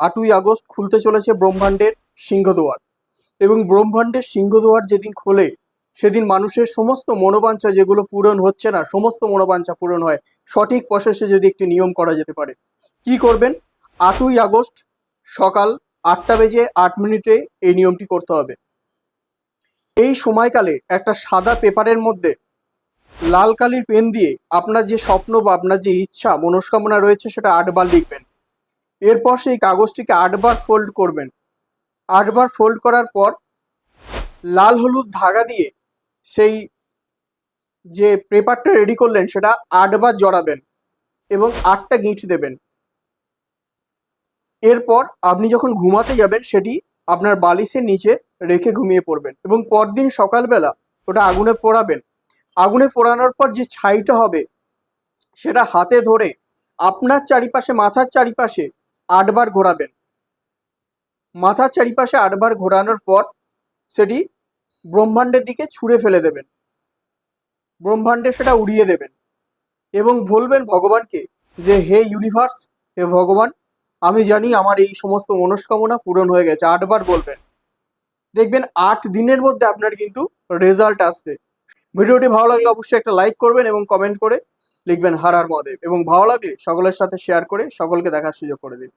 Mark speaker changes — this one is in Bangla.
Speaker 1: আটই আগস্ট খুলতে চলেছে ব্রহ্মাণ্ডের সিংহদুয়ার। এবং ব্রহ্মাণ্ডের সিংহদুয়ার যেদিন খোলে, সেদিন মানুষের সমস্ত মনোবাঞ্ছা যেগুলো পূরণ হচ্ছে না, সমস্ত মনোবাঞ্ছা পূরণ হয়। সঠিক প্রসেসে যদি একটি নিয়ম করা যেতে পারে, কি করবেন? আটই আগস্ট সকাল আটটা বেজে আট মিনিটে এই নিয়মটি করতে হবে। এই সময়কালে একটা সাদা পেপারের মধ্যে লাল কালির পেন দিয়ে আপনার যে স্বপ্ন বা আপনার যে ইচ্ছা, মনস্কামনা রয়েছে, সেটা আটবার লিখবেন। এরপর সেই কাগজটিকে আটবার ফোল্ড করবেন। আটবার ফোল্ড করার পর লাল হলুদ ধাগা দিয়ে সেই যে পেপারটা রেডি করলেন, সেটা আটবার জড়াবেন এবং আটটা গিঁট দেবেন। এরপর আপনি যখন ঘুমাতে যাবেন, সেটি আপনার বালিশের নিচে রেখে ঘুমিয়ে পড়বেন এবং পরদিন সকালবেলা ওটা আগুনে পোড়াবেন। আগুনে পোড়ানোর পর যে ছাইটা হবে, সেটা হাতে ধরে আপনার চারিপাশে, মাথার চারিপাশে আটবার ঘোরাবেন। মাথার চারিপাশে আটবার ঘোরানোর পর সেটি ব্রহ্মাণ্ডের দিকে ছুঁড়ে ফেলে দেবেন। ব্রহ্মাণ্ডে সেটা উড়িয়ে দেবেন এবং বলবেন ভগবানকে যে, হে ইউনিভার্স হে ভগবান, আমি জানি আমার এই সমস্ত মনস্কামনা পূরণ হয়ে গেছে। আটবার বলবেন। দেখবেন আট দিনের মধ্যে আপনার কিন্তু রেজাল্ট আসবে। ভিডিওটি ভালো লাগলে অবশ্যই একটা লাইক করবেন এবং কমেন্ট করে লিখবেন হারার মহাদেব এবং ভালো লাগলে সকলের সাথে শেয়ার করে সকলকে দেখার সুযোগ করে দিন।